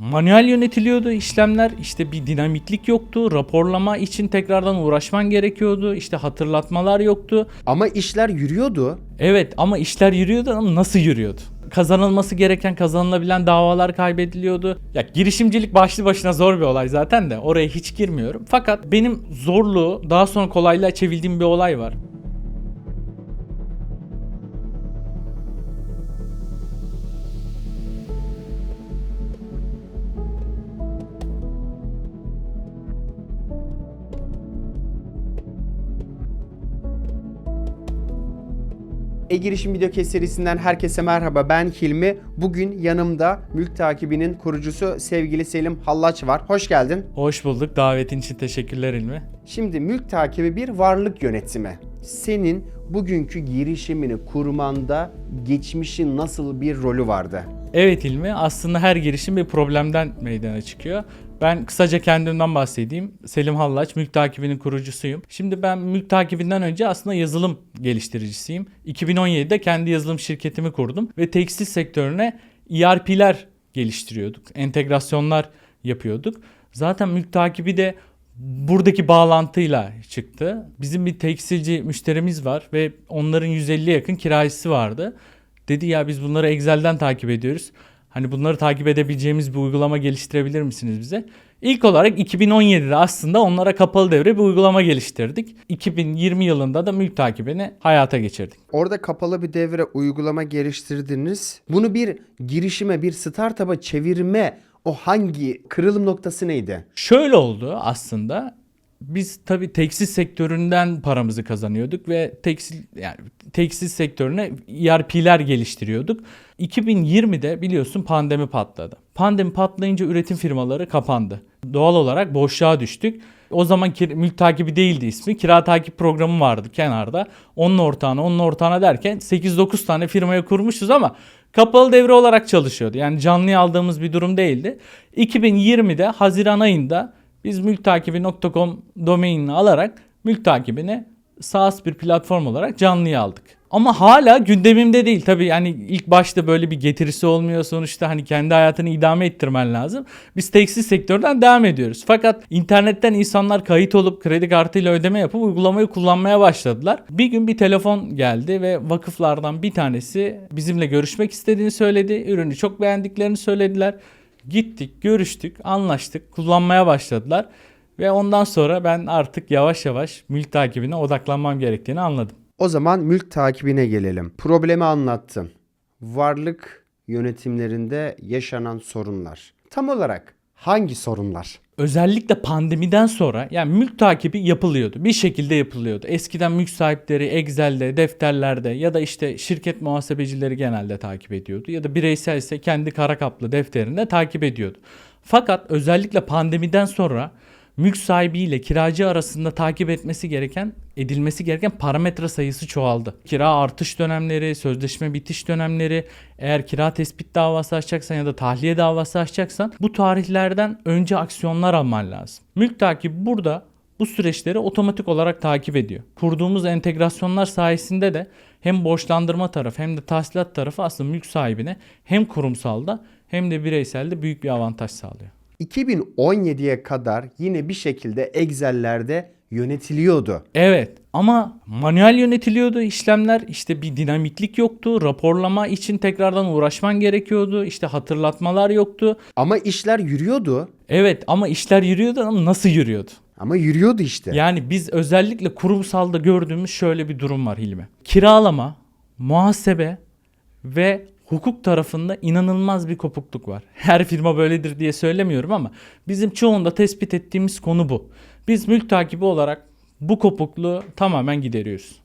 manuel yönetiliyordu işlemler. İşte bir dinamiklik yoktu. Raporlama için tekrardan uğraşman gerekiyordu. İşte hatırlatmalar yoktu. Ama işler yürüyordu. Evet ama işler yürüyordu ama nasıl yürüyordu? Kazanılması gereken kazanılabilen davalar kaybediliyordu. Ya girişimcilik başlı başına zor bir olay zaten de oraya hiç girmiyorum. Fakat benim zorluğu daha sonra kolaylığa çevirdiğim bir olay var. E-Girişim Video serisinden herkese merhaba. Ben Hilmi. Bugün yanımda Mülk Takibi'nin kurucusu sevgili Selim Hallaç var. Hoş geldin. Hoş bulduk. Davetin için teşekkürler İlmi. Şimdi Mülk Takibi bir varlık yönetimi. Senin bugünkü girişimini kurmanda geçmişin nasıl bir rolü vardı? Evet İlmi aslında her girişim bir problemden meydana çıkıyor. Ben kısaca kendimden bahsedeyim. Selim Hallaç, Mülk Takibi'nin kurucusuyum. Şimdi ben Mülk Takibi'nden önce aslında yazılım geliştiricisiyim. 2017'de kendi yazılım şirketimi kurdum ve tekstil sektörüne ERP'ler geliştiriyorduk. Entegrasyonlar yapıyorduk. Zaten Mülk Takibi de buradaki bağlantıyla çıktı. Bizim bir tekstilci müşterimiz var ve onların 150 yakın kiracısı vardı. Dedi ya biz bunları Excel'den takip ediyoruz. Hani bunları takip edebileceğimiz bir uygulama geliştirebilir misiniz bize? İlk olarak 2017'de aslında onlara kapalı devre bir uygulama geliştirdik. 2020 yılında da mülk takibini hayata geçirdik. Orada kapalı bir devre uygulama geliştirdiniz. Bunu bir girişime, bir startup'a çevirme o hangi kırılım noktası neydi? Şöyle oldu aslında. Biz tabii tekstil sektöründen paramızı kazanıyorduk ve tekstil yani tekstil sektörüne ERP'ler geliştiriyorduk. 2020'de biliyorsun pandemi patladı. Pandemi patlayınca üretim firmaları kapandı. Doğal olarak boşluğa düştük. O zaman mülk takibi değildi ismi. Kira takip programı vardı kenarda. Onun ortağına, onun ortağına derken 8-9 tane firmaya kurmuşuz ama kapalı devre olarak çalışıyordu. Yani canlıya aldığımız bir durum değildi. 2020'de Haziran ayında biz mülktakibi.com domainini alarak mülk takibini SaaS bir platform olarak canlıya aldık. Ama hala gündemimde değil. Tabii yani ilk başta böyle bir getirisi olmuyor. Sonuçta hani kendi hayatını idame ettirmen lazım. Biz tekstil sektörden devam ediyoruz. Fakat internetten insanlar kayıt olup kredi kartıyla ödeme yapıp uygulamayı kullanmaya başladılar. Bir gün bir telefon geldi ve vakıflardan bir tanesi bizimle görüşmek istediğini söyledi. Ürünü çok beğendiklerini söylediler. Gittik, görüştük, anlaştık, kullanmaya başladılar. Ve ondan sonra ben artık yavaş yavaş mülk takibine odaklanmam gerektiğini anladım. O zaman mülk takibine gelelim. Problemi anlattın. Varlık yönetimlerinde yaşanan sorunlar. Tam olarak hangi sorunlar? Özellikle pandemiden sonra yani mülk takibi yapılıyordu. Bir şekilde yapılıyordu. Eskiden mülk sahipleri Excel'de, defterlerde ya da işte şirket muhasebecileri genelde takip ediyordu. Ya da bireysel ise kendi kara kaplı defterinde takip ediyordu. Fakat özellikle pandemiden sonra mülk sahibiyle kiracı arasında takip etmesi gereken, edilmesi gereken parametre sayısı çoğaldı. Kira artış dönemleri, sözleşme bitiş dönemleri, eğer kira tespit davası açacaksan ya da tahliye davası açacaksan bu tarihlerden önce aksiyonlar alman lazım. Mülk takibi burada bu süreçleri otomatik olarak takip ediyor. Kurduğumuz entegrasyonlar sayesinde de hem borçlandırma tarafı hem de tahsilat tarafı aslında mülk sahibine hem kurumsalda hem de bireyselde büyük bir avantaj sağlıyor. 2017'ye kadar yine bir şekilde Excel'lerde yönetiliyordu. Evet ama manuel yönetiliyordu işlemler işte bir dinamiklik yoktu raporlama için tekrardan uğraşman gerekiyordu işte hatırlatmalar yoktu. Ama işler yürüyordu. Evet ama işler yürüyordu ama nasıl yürüyordu? Ama yürüyordu işte. Yani biz özellikle kurumsalda gördüğümüz şöyle bir durum var Hilmi. Kiralama, muhasebe ve hukuk tarafında inanılmaz bir kopukluk var. Her firma böyledir diye söylemiyorum ama bizim çoğunda tespit ettiğimiz konu bu. Biz mülk takibi olarak bu kopukluğu tamamen gideriyoruz.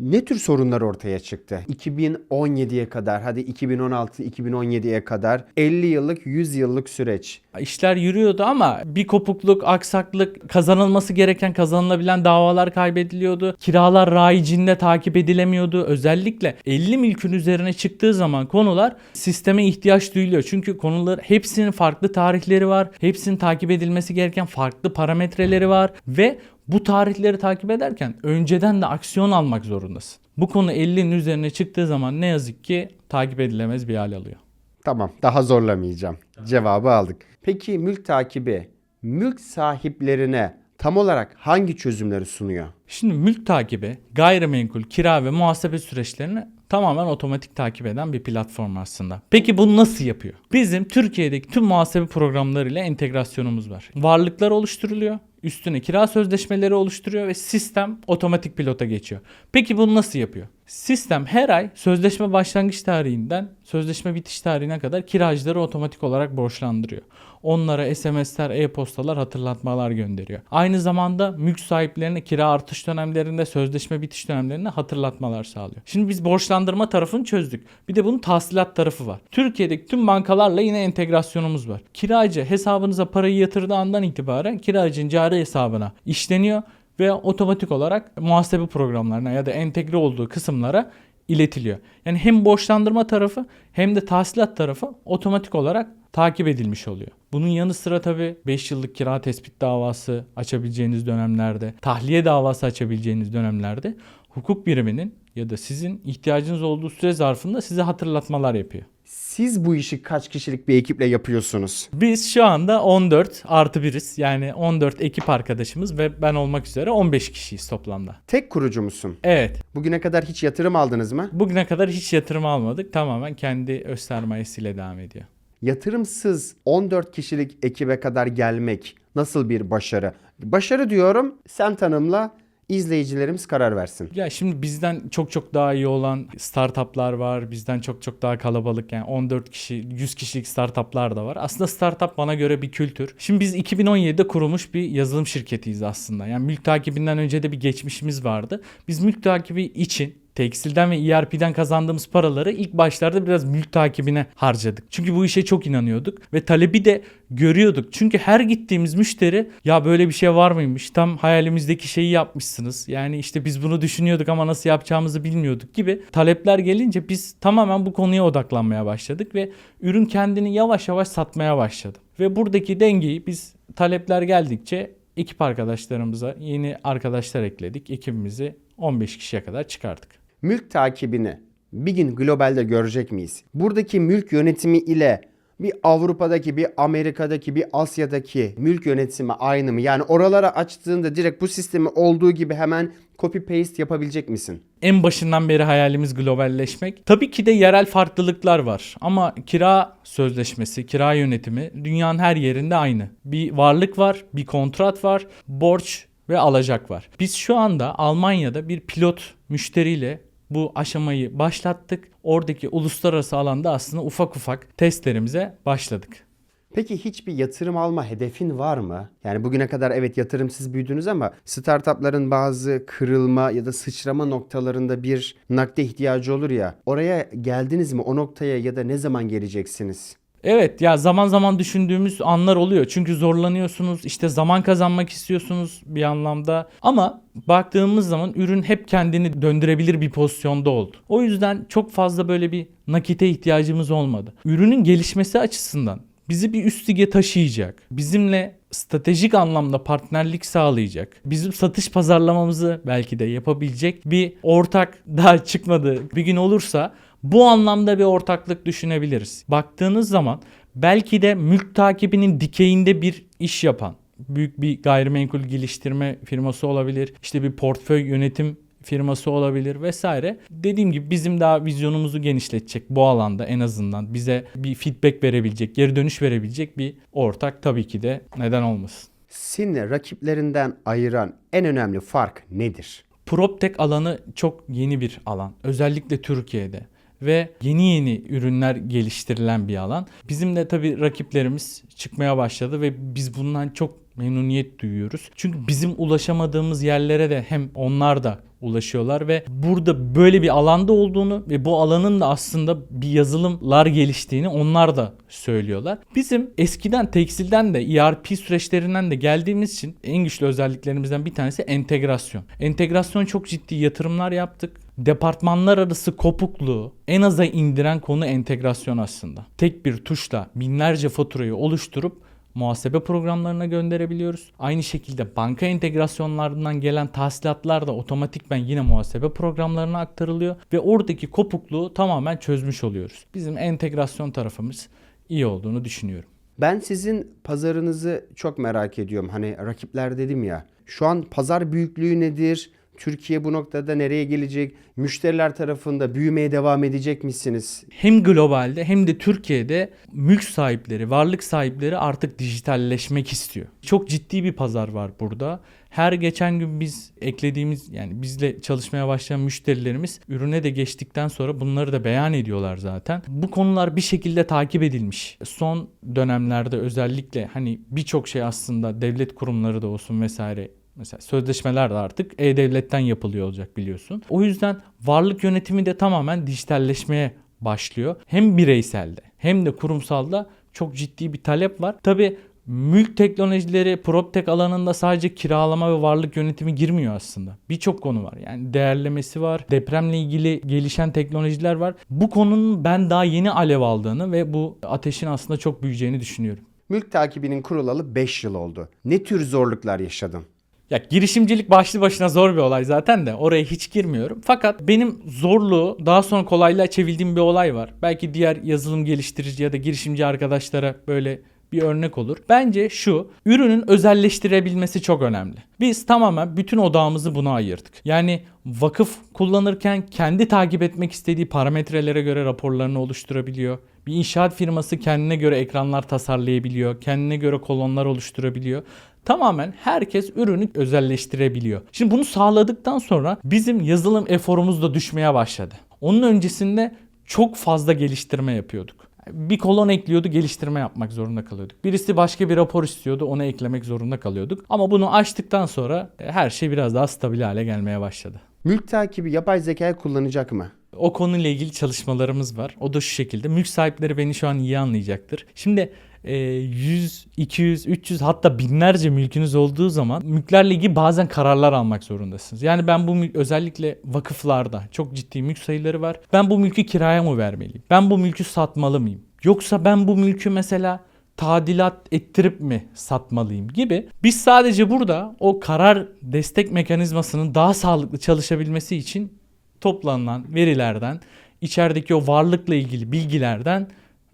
Ne tür sorunlar ortaya çıktı? 2017'ye kadar, hadi 2016-2017'ye kadar 50 yıllık, 100 yıllık süreç. İşler yürüyordu ama bir kopukluk, aksaklık, kazanılması gereken kazanılabilen davalar kaybediliyordu. Kiralar rayicinde takip edilemiyordu. Özellikle 50 mülkün üzerine çıktığı zaman konular sisteme ihtiyaç duyuluyor. Çünkü konular hepsinin farklı tarihleri var. Hepsinin takip edilmesi gereken farklı parametreleri var ve bu tarihleri takip ederken önceden de aksiyon almak zorundasın. Bu konu 50'nin üzerine çıktığı zaman ne yazık ki takip edilemez bir hal alıyor. Tamam, daha zorlamayacağım. Cevabı aldık. Peki mülk takibi mülk sahiplerine tam olarak hangi çözümleri sunuyor? Şimdi mülk takibi, gayrimenkul, kira ve muhasebe süreçlerini tamamen otomatik takip eden bir platform aslında. Peki bunu nasıl yapıyor? Bizim Türkiye'deki tüm muhasebe programlarıyla entegrasyonumuz var. Varlıklar oluşturuluyor. Üstüne kira sözleşmeleri oluşturuyor ve sistem otomatik pilota geçiyor. Peki bunu nasıl yapıyor? Sistem her ay sözleşme başlangıç tarihinden sözleşme bitiş tarihine kadar kiracıları otomatik olarak borçlandırıyor. Onlara SMS'ler, e-postalar, hatırlatmalar gönderiyor. Aynı zamanda mülk sahiplerine kira artış dönemlerinde, sözleşme bitiş dönemlerinde hatırlatmalar sağlıyor. Şimdi biz borçlandırma tarafını çözdük. Bir de bunun tahsilat tarafı var. Türkiye'deki tüm bankalarla yine entegrasyonumuz var. Kiracı hesabınıza parayı yatırdığı andan itibaren kiracının cari hesabına işleniyor ve otomatik olarak muhasebe programlarına ya da entegre olduğu kısımlara iletiliyor. Yani hem borçlandırma tarafı hem de tahsilat tarafı otomatik olarak takip edilmiş oluyor. Bunun yanı sıra tabii 5 yıllık kira tespit davası açabileceğiniz dönemlerde, tahliye davası açabileceğiniz dönemlerde hukuk biriminin ya da sizin ihtiyacınız olduğu süre zarfında size hatırlatmalar yapıyor. Siz bu işi kaç kişilik bir ekiple yapıyorsunuz? Biz şu anda 14 artı biriz. Yani 14 ekip arkadaşımız ve ben olmak üzere 15 kişiyiz toplamda. Tek kurucu musun? Evet. Bugüne kadar hiç yatırım aldınız mı? Bugüne kadar hiç yatırım almadık. Tamamen kendi öz sermayesiyle devam ediyor. Yatırımsız 14 kişilik ekibe kadar gelmek nasıl bir başarı? Başarı diyorum sen tanımla izleyicilerimiz karar versin. Ya şimdi bizden çok çok daha iyi olan startuplar var. Bizden çok çok daha kalabalık yani 14 kişi, 100 kişilik startuplar da var. Aslında startup bana göre bir kültür. Şimdi biz 2017'de kurulmuş bir yazılım şirketiyiz aslında. Yani mülk takibinden önce de bir geçmişimiz vardı. Biz mülk takibi için tekstilden ve ERP'den kazandığımız paraları ilk başlarda biraz mülk takibine harcadık. Çünkü bu işe çok inanıyorduk ve talebi de görüyorduk. Çünkü her gittiğimiz müşteri ya böyle bir şey var mıymış? Tam hayalimizdeki şeyi yapmışsınız. Yani işte biz bunu düşünüyorduk ama nasıl yapacağımızı bilmiyorduk gibi talepler gelince biz tamamen bu konuya odaklanmaya başladık ve ürün kendini yavaş yavaş satmaya başladı. Ve buradaki dengeyi biz talepler geldikçe ekip arkadaşlarımıza yeni arkadaşlar ekledik. Ekibimizi 15 kişiye kadar çıkardık. Mülk takibini bir gün globalde görecek miyiz? Buradaki mülk yönetimi ile bir Avrupa'daki, bir Amerika'daki, bir Asya'daki mülk yönetimi aynı mı? Yani oralara açtığında direkt bu sistemi olduğu gibi hemen copy paste yapabilecek misin? En başından beri hayalimiz globalleşmek. Tabii ki de yerel farklılıklar var ama kira sözleşmesi, kira yönetimi dünyanın her yerinde aynı. Bir varlık var, bir kontrat var, borç ve alacak var. Biz şu anda Almanya'da bir pilot müşteriyle bu aşamayı başlattık. Oradaki uluslararası alanda aslında ufak ufak testlerimize başladık. Peki hiçbir yatırım alma hedefin var mı? Yani bugüne kadar evet yatırımsız büyüdünüz ama startupların bazı kırılma ya da sıçrama noktalarında bir nakde ihtiyacı olur ya. Oraya geldiniz mi? O noktaya ya da ne zaman geleceksiniz? Evet ya zaman zaman düşündüğümüz anlar oluyor. Çünkü zorlanıyorsunuz, işte zaman kazanmak istiyorsunuz bir anlamda. Ama baktığımız zaman ürün hep kendini döndürebilir bir pozisyonda oldu. O yüzden çok fazla böyle bir nakite ihtiyacımız olmadı. Ürünün gelişmesi açısından bizi bir üst lige taşıyacak. Bizimle stratejik anlamda partnerlik sağlayacak. Bizim satış pazarlamamızı belki de yapabilecek bir ortak daha çıkmadı bir gün olursa bu anlamda bir ortaklık düşünebiliriz. Baktığınız zaman belki de mülk takibinin dikeyinde bir iş yapan büyük bir gayrimenkul geliştirme firması olabilir. İşte bir portföy yönetim firması olabilir vesaire. Dediğim gibi bizim daha vizyonumuzu genişletecek bu alanda en azından bize bir feedback verebilecek, geri dönüş verebilecek bir ortak tabii ki de neden olmasın. Seni rakiplerinden ayıran en önemli fark nedir? PropTech alanı çok yeni bir alan. Özellikle Türkiye'de ve yeni yeni ürünler geliştirilen bir alan. Bizim de tabii rakiplerimiz çıkmaya başladı ve biz bundan çok memnuniyet duyuyoruz. Çünkü bizim ulaşamadığımız yerlere de hem onlar da ulaşıyorlar ve burada böyle bir alanda olduğunu ve bu alanın da aslında bir yazılımlar geliştiğini onlar da söylüyorlar. Bizim eskiden tekstilden de ERP süreçlerinden de geldiğimiz için en güçlü özelliklerimizden bir tanesi entegrasyon. Entegrasyon çok ciddi yatırımlar yaptık. Departmanlar arası kopukluğu en aza indiren konu entegrasyon aslında. Tek bir tuşla binlerce faturayı oluşturup muhasebe programlarına gönderebiliyoruz. Aynı şekilde banka entegrasyonlarından gelen tahsilatlar da otomatikmen yine muhasebe programlarına aktarılıyor ve oradaki kopukluğu tamamen çözmüş oluyoruz. Bizim entegrasyon tarafımız iyi olduğunu düşünüyorum. Ben sizin pazarınızı çok merak ediyorum. Hani rakipler dedim ya. Şu an pazar büyüklüğü nedir? Türkiye bu noktada nereye gelecek? Müşteriler tarafında büyümeye devam edecek misiniz? Hem globalde hem de Türkiye'de mülk sahipleri, varlık sahipleri artık dijitalleşmek istiyor. Çok ciddi bir pazar var burada. Her geçen gün biz eklediğimiz yani bizle çalışmaya başlayan müşterilerimiz ürüne de geçtikten sonra bunları da beyan ediyorlar zaten. Bu konular bir şekilde takip edilmiş. Son dönemlerde özellikle hani birçok şey aslında devlet kurumları da olsun vesaire Mesela sözleşmeler de artık e-devletten yapılıyor olacak biliyorsun. O yüzden varlık yönetimi de tamamen dijitalleşmeye başlıyor. Hem bireyselde hem de kurumsalda çok ciddi bir talep var. Tabi mülk teknolojileri PropTech alanında sadece kiralama ve varlık yönetimi girmiyor aslında. Birçok konu var. Yani değerlemesi var. Depremle ilgili gelişen teknolojiler var. Bu konunun ben daha yeni alev aldığını ve bu ateşin aslında çok büyüyeceğini düşünüyorum. Mülk takibinin kurulalı 5 yıl oldu. Ne tür zorluklar yaşadın? Ya girişimcilik başlı başına zor bir olay zaten de oraya hiç girmiyorum. Fakat benim zorluğu daha sonra kolaylığa çevirdiğim bir olay var. Belki diğer yazılım geliştirici ya da girişimci arkadaşlara böyle bir örnek olur. Bence şu ürünün özelleştirebilmesi çok önemli. Biz tamamen bütün odağımızı buna ayırdık. Yani vakıf kullanırken kendi takip etmek istediği parametrelere göre raporlarını oluşturabiliyor. Bir inşaat firması kendine göre ekranlar tasarlayabiliyor. Kendine göre kolonlar oluşturabiliyor. Tamamen herkes ürünü özelleştirebiliyor. Şimdi bunu sağladıktan sonra bizim yazılım eforumuz da düşmeye başladı. Onun öncesinde çok fazla geliştirme yapıyorduk. Bir kolon ekliyordu, geliştirme yapmak zorunda kalıyorduk. Birisi başka bir rapor istiyordu, onu eklemek zorunda kalıyorduk. Ama bunu açtıktan sonra e, her şey biraz daha stabil hale gelmeye başladı. Mülk takibi yapay zekayı kullanacak mı? O konuyla ilgili çalışmalarımız var. O da şu şekilde. Mülk sahipleri beni şu an iyi anlayacaktır. Şimdi 100, 200, 300 hatta binlerce mülkünüz olduğu zaman mülklerle ilgili bazen kararlar almak zorundasınız. Yani ben bu mülk özellikle vakıflarda çok ciddi mülk sayıları var. Ben bu mülkü kiraya mı vermeliyim? Ben bu mülkü satmalı mıyım? Yoksa ben bu mülkü mesela tadilat ettirip mi satmalıyım gibi. Biz sadece burada o karar destek mekanizmasının daha sağlıklı çalışabilmesi için toplanılan verilerden, içerideki o varlıkla ilgili bilgilerden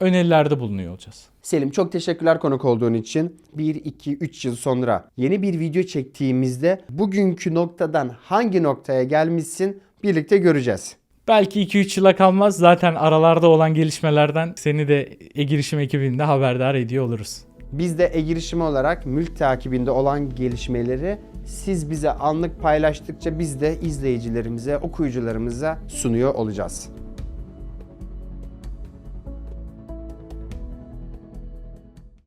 önerilerde bulunuyor olacağız. Selim çok teşekkürler konuk olduğun için. 1, 2, 3 yıl sonra yeni bir video çektiğimizde bugünkü noktadan hangi noktaya gelmişsin birlikte göreceğiz. Belki 2-3 yıla kalmaz. Zaten aralarda olan gelişmelerden seni de e-girişim ekibinde haberdar ediyor oluruz. Biz de e-girişimi olarak mülk takibinde olan gelişmeleri siz bize anlık paylaştıkça biz de izleyicilerimize, okuyucularımıza sunuyor olacağız.